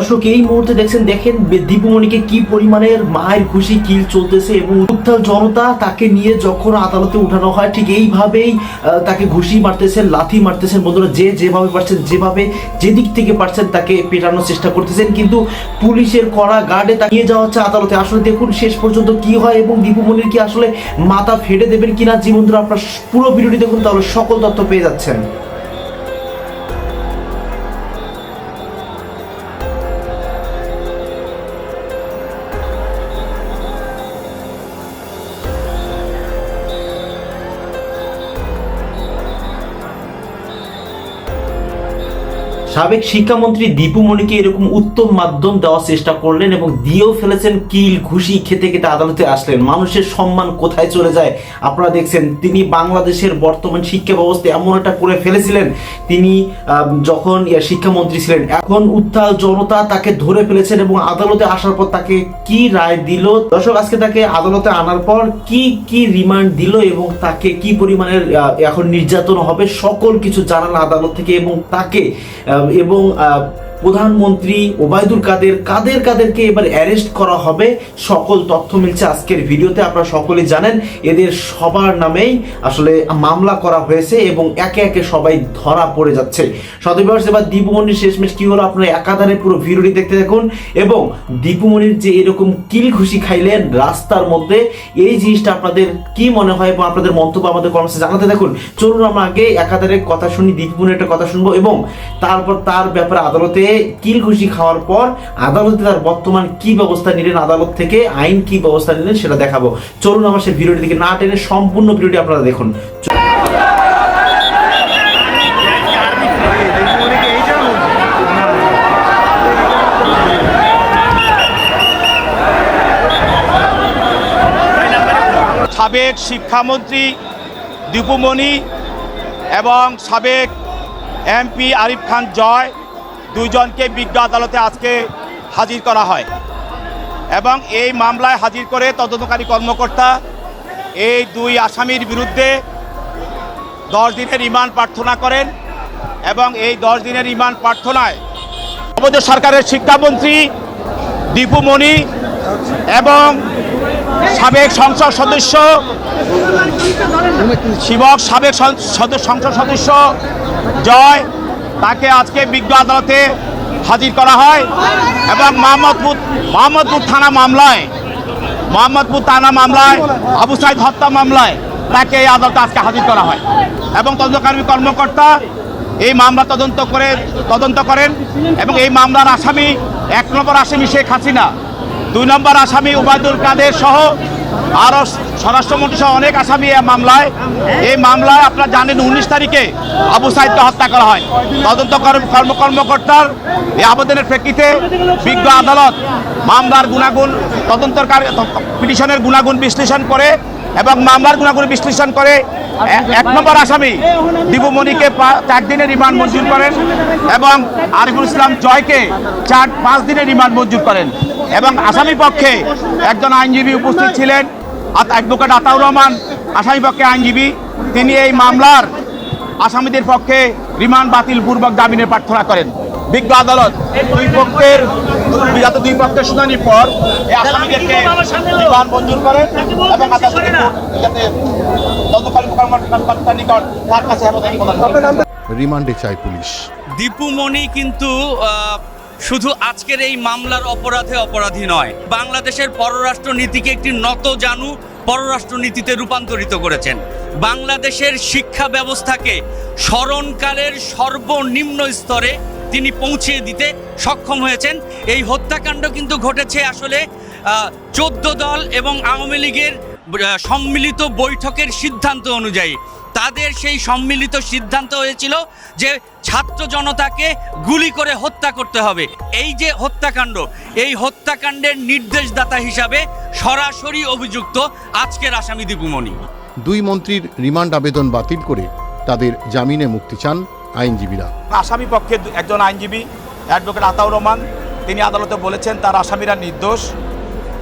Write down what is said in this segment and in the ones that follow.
দর্শক, এই মুহূর্তে দেখছেন, দেখেন দীপুমণিকে কি পরিমাণের মায়ের খুশি কিল চলতেছে এবং উত্তাল জনতা তাকে নিয়ে যখন আদালতে উঠানো হয়, ঠিক এইভাবেই তাকে ঘুষি মারতেছেন, লাথি মারতেছেন। বন্ধুরা, যে যেভাবে পারছেন, যেভাবে যেদিক থেকে পারছেন তাকে পেটানোর চেষ্টা করতেছেন। কিন্তু পুলিশের কড়া গার্ডে তাকে নিয়ে যাওয়া হচ্ছে আদালতে। আসলে দেখুন, শেষ পর্যন্ত কি হয় এবং দীপুমণির কি আসলে মাথা ফেটে দেবেন কিনা? জীবন ধরে আপনার পুরো ভিডিওটি দেখুন, তাহলে সকল তথ্য পেয়ে যাচ্ছেন। সাবেক শিক্ষামন্ত্রী দীপু মণিকে এরকম উত্তম মাধ্যম দেওয়ার চেষ্টা করলেন এবং দিয়েও ফেলেছেন কিল, ঘুষি, খেতে খেতে আদালতে আসলেন। মানুষের সম্মান কোথায় চলে যায়? আপনারা দেখছেন, তিনি বাংলাদেশের বর্তমান শিক্ষা ব্যবস্থা এমন একটা করে ফেলেছিলেন। তিনি যখন শিক্ষামন্ত্রী ছিলেন, এখন উত্তাল জনতা তাকে ধরে ফেলেছেন এবং আদালতে আসার পর তাকে কি রায় দিল? দর্শক, আজকে তাকে আদালতে আনার পর কি কি রিমান্ড দিল এবং তাকে কি পরিমাণের এখন নির্যাতন হবে? সকল কিছু জানান আদালত থেকে এবং তাকে এবং প্রধানমন্ত্রী ওবায়দুল কাদের কাদের কাদেরকে এবার অ্যারেস্ট করা হবে? সকল তথ্য মিলছে আজকের ভিডিওতে, আপনারা সকলে জানেন, এদের সবার নামেই আসলে মামলা করা হয়েছে এবং একে একে সবাই ধরা পড়ে যাচ্ছে। সদবিবাস এবার দীপুমণির শেষমেশ কি হলো? আপনারা একাধারে পুরো ভিডিওটি দেখতে দেখুন এবং দীপুমণির যে এরকম কিল খুশি খাইলেন রাস্তার মধ্যে, এই জিনিসটা আপনাদের কি মনে হয় এবং আপনাদের মন্তব্য আমাদের কমেন্টসে জানাতে দেখুন চলুন আমরা আগে একাধারে কথা শুনি, দীপুমণির একটা কথা শুনব এবং তারপর তার ব্যাপারে আদালতে কিল খুশি খাওয়ার পর আদালতে তার বর্তমান কি ব্যবস্থা নিলেন, আদালত থেকে আইন কি ব্যবস্থা নিলেন সেটা দেখাবো। চলুন আমার সেই ভিডিওটি দিকে না টেনে সম্পূর্ণ ভিডিওটি আপনারা দেখুন। সাবেক শিক্ষামন্ত্রী দীপুমণি এবং সাবেক এমপি আরিফ খান জয় দুইজনকে বিজ্ঞ আদালতে আজকে হাজির করা হয়। এবং এই মামলায় হাজির করে তদন্তকারী কর্মকর্তা এই দুই আসামির বিরুদ্ধে দশ দিনের রিমান্ড প্রার্থনা করেন এবং এই দশ দিনের রিমান্ড প্রার্থনায় অবৈধ সরকারের শিক্ষামন্ত্রী দীপুমণি এবং সাবেক সংসদ সদস্য শিবক সাবেক সংসদ সদস্য জয় তাকে আজকে বিজ্ঞ আদালতে হাজির করা হয় এবং মোহাম্মদপুর মোহাম্মদপুর থানা মামলায় মোহাম্মদপুর থানা মামলায়, আবু সাইদ হত্যা মামলায় তাকে এই আদালতে আজকে হাজির করা হয়। এবং তদন্তকারী কর্মকর্তা এই মামলা তদন্ত করে তদন্ত করেন এবং এই মামলার আসামি এক নম্বর আসামি শেখ হাসিনা, দুই নম্বর আসামি উবায়দুল কাদের সহ আরও স্বরাষ্ট্রমন্ত্রী সহ অনেক আসামি এই মামলায়। এই মামলায় আপনারা জানেন উনিশ তারিখে আবু সাইদকে হত্যা করা হয়। তদন্ত কর্ম- কর্ম কর্মকর্তার এই আবেদনের প্রেক্ষিতে বিজ্ঞ আদালত মামলার গুণাগুণ তদন্তকারী পিটিশনের গুণাগুণ বিশ্লেষণ করে এবং মামলার গুণাগুণ বিশ্লেষণ করে এক নম্বর আসামি দীপুমণিকে চার দিনের রিমান্ড মঞ্জুর করেন এবং আরিফুল ইসলাম জয়কে চার পাঁচ দিনের রিমান্ড মঞ্জুর করেন। এবং আসামি পক্ষে একজন আইনজীবী উপস্থিত ছিলেন অ্যাডভোকেট আতাউর রহমান আসামি পক্ষে আইনজীবী। তিনি এই মামলার আসামিদের পক্ষে রিমান্ড বাতিল পূর্বক জামিনের প্রার্থনা করেন। বিজ্ঞ আদালত দুই পক্ষের যাতে দুই পক্ষের শুনানির পর এই আসামিদেরকে রিমান্ড মঞ্জুর করেন এবং যাতে তদন্তকারী কর্মকর্তার নিকট তার কাছে হেফাজতি রিমান্ডে চায় পুলিশ। দীপুমণি কিন্তু আহ, শুধু আজকের এই মামলার অপরাধে অপরাধী নয়, বাংলাদেশের পররাষ্ট্র নীতিকে একটি নত জানু পররাষ্ট্র নীতিতে রূপান্তরিত করেছেন। বাংলাদেশের শিক্ষা ব্যবস্থাকে স্মরণকালের সর্বনিম্ন স্তরে তিনি পৌঁছিয়ে দিতে সক্ষম হয়েছেন। এই হত্যাকাণ্ড কিন্তু ঘটেছে আসলে চোদ্দ দল এবং আওয়ামী লীগের সম্মিলিত বৈঠকের সিদ্ধান্ত অনুযায়ী। তাদের সেই সম্মিলিত সিদ্ধান্ত হয়েছিল যে ছাত্র জনতাকে গুলি করে হত্যা করতে হবে। এই যে হত্যাকাণ্ড এই হত্যাকাণ্ডের নির্দেশদাতা হিসাবে সরাসরি অভিযুক্ত আজকের আসামি দীপুমণি। দুই মন্ত্রীর রিমান্ড আবেদন বাতিল করে তাদের জামিনে মুক্তি চান আইনজীবীরা। আসামি পক্ষে দু- একজন আইনজীবী অ্যাডভোকেট আতাউর রহমান তিনি আদালতে বলেছেন তার আসামিরা নির্দোষ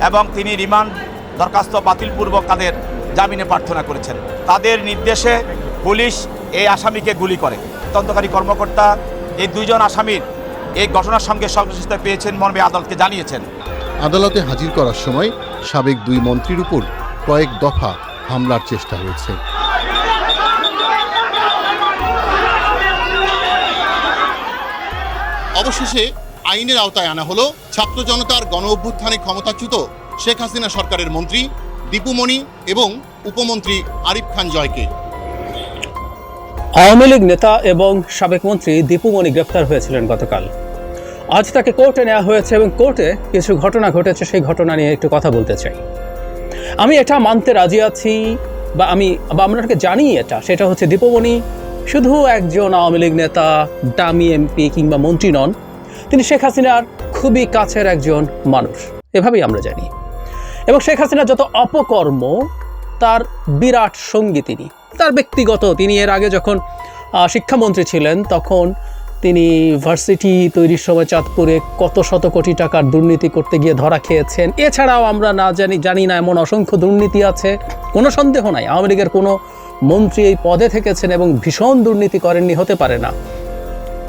এবং তিনি রিমান্ড দরখাস্ত বাতিলপূর্বক তাদের জামিনে প্রার্থনা করেছেন। তাদের নির্দেশে পুলিশ এই আসামিকে গুলি করে। তদন্তকারী কর্মকর্তা এই দুইজন আসামির এই ঘটনার সঙ্গে সংশ্লিষ্ট পেয়েছেন মর্মে আদালতকে জানিয়েছেন। আদালতে হাজির করার সময় সাবেক দুই মন্ত্রীর উপর কয়েক দফা হামলার চেষ্টা হয়েছে। অবশেষে আইনের আওতায় আনা হলো ছাত্র জনতার গণ অভ্যুত্থানে ক্ষমতাচ্যুত শেখ হাসিনা সরকারের মন্ত্রী দীপুমণি এবং উপমন্ত্রী আরিফ খান জয়কে। আওয়ামী লীগ নেতা এবং সাবেক মন্ত্রী দীপুমণি গ্রেপ্তার হয়েছিলেন গতকাল। আজ তাকে কোর্টে নেওয়া হয়েছে এবং কোর্টে কিছু ঘটনা ঘটেছে, সেই ঘটনা নিয়ে একটু কথা বলতে চাই। আমি এটা মানতে রাজি আছি বা আমি, বা আপনাকে জানি এটা, সেটা হচ্ছে দীপুমণি শুধু একজন আওয়ামী লীগ নেতা ডামি এমপি কিংবা মন্ত্রী নন, তিনি শেখ হাসিনার খুবই কাছের একজন মানুষ। এভাবেই আমরা জানি। এবং শেখ হাসিনার যত অপকর্ম, তার বিরাট সঙ্গী তিনি। তার ব্যক্তিগত, তিনি এর আগে যখন শিক্ষামন্ত্রী ছিলেন, তখন তিনি ভার্সিটি তৈরির সময় চাঁদপুরে কত শত কোটি টাকার দুর্নীতি করতে গিয়ে ধরা খেয়েছেন। এছাড়াও আমরা না জানি জানি না এমন অসংখ্য দুর্নীতি আছে। কোনো সন্দেহ নাই আওয়ামী লীগের কোনো মন্ত্রী এই পদে থেকেছেন এবং ভীষণ দুর্নীতি করেননি, হতে পারে না।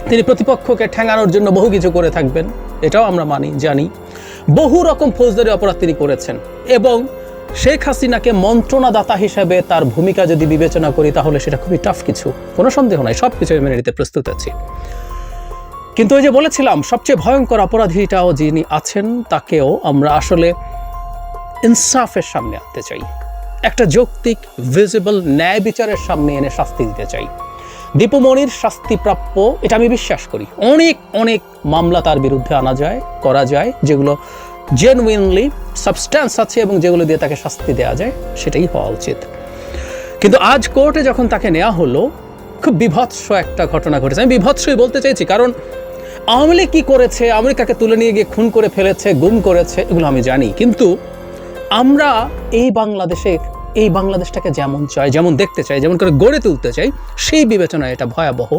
তিনি প্রতিপক্ষকে ঠেঙানোর জন্য বহু কিছু করে থাকবেন, এটাও আমরা মানি, জানি। বহু রকম ফৌজদারি অপরাধ তিনি করেছেন এবং শেখ হাসিনাকে মন্ত্রণাদাতা হিসেবে তার ভূমিকা যদি বিবেচনা করি, তাহলে সেটা খুবই টাফ কিছু। কোনো সন্দেহ নাই সব কিছু মেনে নিতে প্রস্তুত আছি। কিন্তু ওই যে বলেছিলাম, সবচেয়ে ভয়ঙ্কর অপরাধীটাও যিনি আছেন, তাকেও আমরা আসলে ইনসাফের সামনে আনতে চাই। একটা যৌক্তিক ভিজিবল ন্যায় বিচারের সামনে এনে শাস্তি দিতে চাই। দীপুমণির শাস্তিপ্রাপ্য, এটা আমি বিশ্বাস করি। অনেক অনেক মামলা তার বিরুদ্ধে আনা যায়, করা যায়, যেগুলো জেনুইনলি সাবস্ট্যান্স আছে এবং যেগুলো দিয়ে তাকে শাস্তি দেওয়া যায়, সেটাই হওয়া উচিত। কিন্তু আজ কোর্টে যখন তাকে নেওয়া হলো, খুব বিভৎস একটা ঘটনা ঘটেছে। আমি বিভৎসই বলতে চাইছি, কারণ আওয়ামী লীগ কী করেছে আওয়ামী আমেরিকাকে তুলে নিয়ে গিয়ে খুন করে ফেলেছে, গুম করেছে, এগুলো আমি জানি। কিন্তু আমরা এই বাংলাদেশে এই বাংলাদেশটাকে যেমন চাই যেমন দেখতে চাই যেমন করে গড়ে তুলতে চাই সেই বিবেচনায় এটা ভয়াবহ।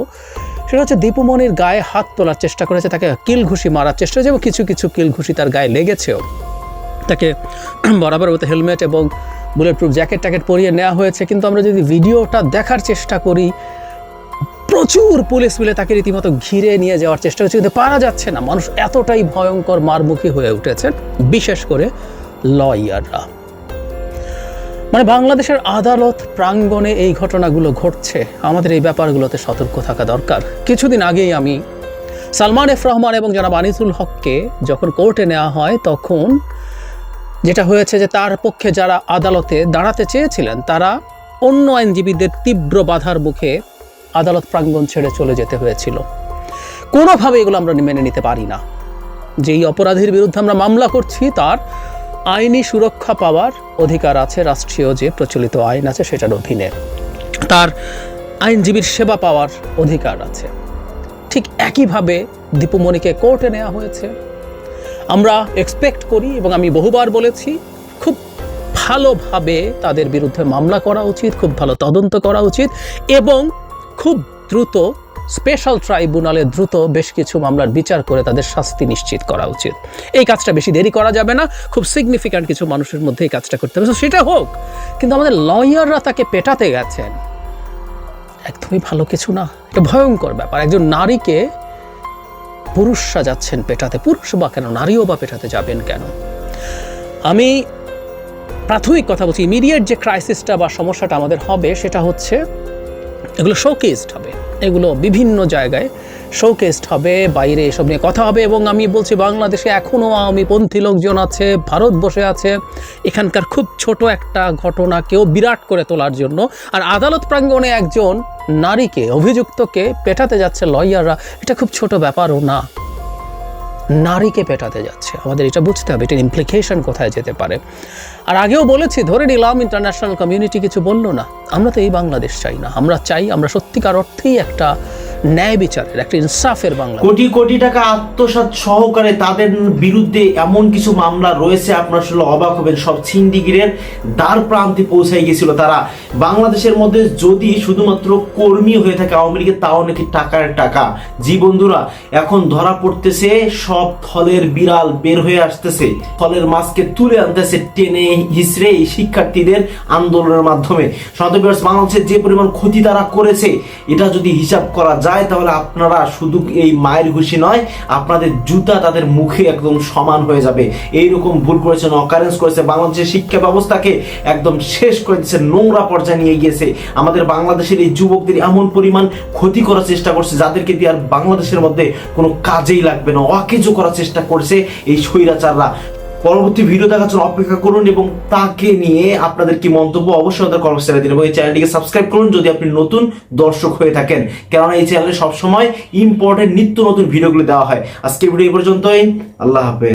সেটা হচ্ছে দীপুমণির গায়ে হাত তোলার চেষ্টা করেছে, তাকে কিল ঘুষি মারার চেষ্টা হয়েছে এবং কিছু কিছু কিল ঘুষি তার গায়ে লেগেছেও। তাকে বরাবর মতো হেলমেট এবং বুলেট প্রুফ জ্যাকেট ট্যাকেট পরিয়ে নেওয়া হয়েছে, কিন্তু আমরা যদি ভিডিওটা দেখার চেষ্টা করি, প্রচুর পুলিশ মিলে তাকে রীতিমতো ঘিরে নিয়ে যাওয়ার চেষ্টা করছে, কিন্তু পারা যাচ্ছে না। মানুষ এতটাই ভয়ঙ্কর মারমুখী হয়ে উঠেছেন বিশেষ করে লয়াররা। মানে বাংলাদেশের আদালত প্রাঙ্গণে এই ঘটনাগুলো ঘটছে। আমাদের এই ব্যাপারগুলোতে সতর্ক থাকা দরকার। কিছুদিন আগেই আমি সালমান এফ রহমান এবং জনাব আনিসুল হককে যখন কোর্টে নেওয়া হয়, তখন যেটা হয়েছে যে তার পক্ষে যারা আদালতে দাঁড়াতে চেয়েছিলেন, তারা অন্য আইনজীবীদের তীব্র বাধার মুখে আদালত প্রাঙ্গণ ছেড়ে চলে যেতে হয়েছিল। কোনোভাবে এগুলো আমরা মেনে নিতে পারি না। যেই অপরাধীর বিরুদ্ধে আমরা মামলা করছি, তার আইনি সুরক্ষা পাওয়ার অধিকার আছে, রাষ্ট্রীয় যে প্রচলিত আইন আছে সেটার অধীনে। তার আইনজীবীর সেবা পাওয়ার অধিকার আছে। ঠিক একইভাবে দীপুমণিকে কোর্টে নেওয়া হয়েছে। আমরা এক্সপেক্ট করি এবং আমি বহুবার বলেছি, খুব ভালোভাবে তাদের বিরুদ্ধে মামলা করা উচিত, খুব ভালো তদন্ত করা উচিত এবং খুব দ্রুত স্পেশাল ট্রাইব্যুনালে দ্রুত বেশ কিছু মামলার বিচার করে তাদের শাস্তি নিশ্চিত করা উচিত। এই কাজটা বেশি দেরি করা যাবে না, খুব সিগনিফিক্যান্ট কিছু মানুষের মধ্যে এই কাজটা করতে হবে। সেটা হোক, কিন্তু আমাদের লয়াররা তাকে পেটাতে গেছেন। একদমই ভালো কিছু না, এটা ভয়ঙ্কর ব্যাপার। একজন নারীকে পুরুষরা যাচ্ছেন পেটাতে, পুরুষ বা কেন, নারীও বা পেটাতে যাবেন কেন? আমি প্রাথমিক কথা বলছি ইমিডিয়েট যে ক্রাইসিসটা বা সমস্যাটা আমাদের হবে, সেটা হচ্ছে এগুলো শোকেসড হবে। এগুলো বিভিন্ন জায়গায় শোকেসড হবে, বাইরে এসব নিয়ে কথা হবে এবং আমি বলছি বাংলাদেশে এখনও আওয়ামীপন্থী লোকজন আছে, ভারত বসে আছে। এখানকার খুব ছোট একটা ঘটনাকেও বিরাট করে তোলার জন্য। আর আদালত প্রাঙ্গণে একজন নারীকে, অভিযুক্তকে পেটাতে যাচ্ছে লয়াররা এটা খুব ছোট ব্যাপারও না। নারীকে পেটাতে যাচ্ছে। আমাদের এটা বুঝতে হবে, এটার ইমপ্লিকেশন কোথায় যেতে পারে। আর আগেও বলেছি, ধরে নিলাম ইন্টারন্যাশনাল কমিউনিটি কিছু বলল না, আমরা তো এই বাংলাদেশ চাই না। আমরা চাই আমরা সত্যিকার অর্থেই একটা ন্যায় বিচারের, একটা ইনসাফের বাংলা। কোটি কোটি টাকা আত্মসাৎ সহকারে তাদের বিরুদ্ধে এমন কিছু মামলা রয়েছে, আপনার আসলে অবাক হবেন। সব ছিন্ডিগিরের দ্বার প্রান্তে পৌঁছাই গেছিল তারা। বাংলাদেশের মধ্যে যদি শুধুমাত্র কর্মী হয়ে থাকে আওয়ামী লীগের, তাও নাকি টাকার টাকা। জি বন্ধুরা, এখন ধরা পড়তেছে, সব থলের বিড়াল বের হয়ে আসতেছে। থলের মাছকে তুলে আনতেছে টেনে হিসড়ে এই শিক্ষার্থীদের আন্দোলনের মাধ্যমে। সন্তবিভার্স বাংলাদেশের যে পরিমাণ ক্ষতি তারা করেছে, এটা যদি হিসাব করা যায় তাহলে আপনারা শুধু এই মায়ের ঘুষি নয়, আপনাদের জুতা তাদের মুখে একদম সমান হয়ে যাবে। এইরকম ভুল করেছেন, অকারেন্স করেছে, বাংলাদেশের শিক্ষা ব্যবস্থাকে একদম শেষ করে দিচ্ছে নোংরা পর্যায়ে নিয়ে গিয়েছে। আমাদের বাংলাদেশের এই যুবকদের এমন পরিমাণ ক্ষতি করার চেষ্টা করছে, যাদেরকে দিয়ে আর বাংলাদেশের মধ্যে কোনো কাজেই লাগবে না, অকেজো করার চেষ্টা করছে এই স্বৈরাচাররা। পরবর্তী ভিডিও দেখার জন্য অপেক্ষা করুন এবং তাকে নিয়ে আপনাদের কি মন্তব্য অবশ্যই আমাদের কর্মচারী দিন এবং এই চ্যানেলটিকে সাবস্ক্রাইব করুন যদি আপনি নতুন দর্শক হয়ে থাকেন। কেননা এই চ্যানেলে সবসময় ইম্পর্টেন্ট নিত্য নতুন ভিডিওগুলো দেওয়া হয়। আজকে ভিডিও এই পর্যন্তই। আল্লাহ হাফেজ।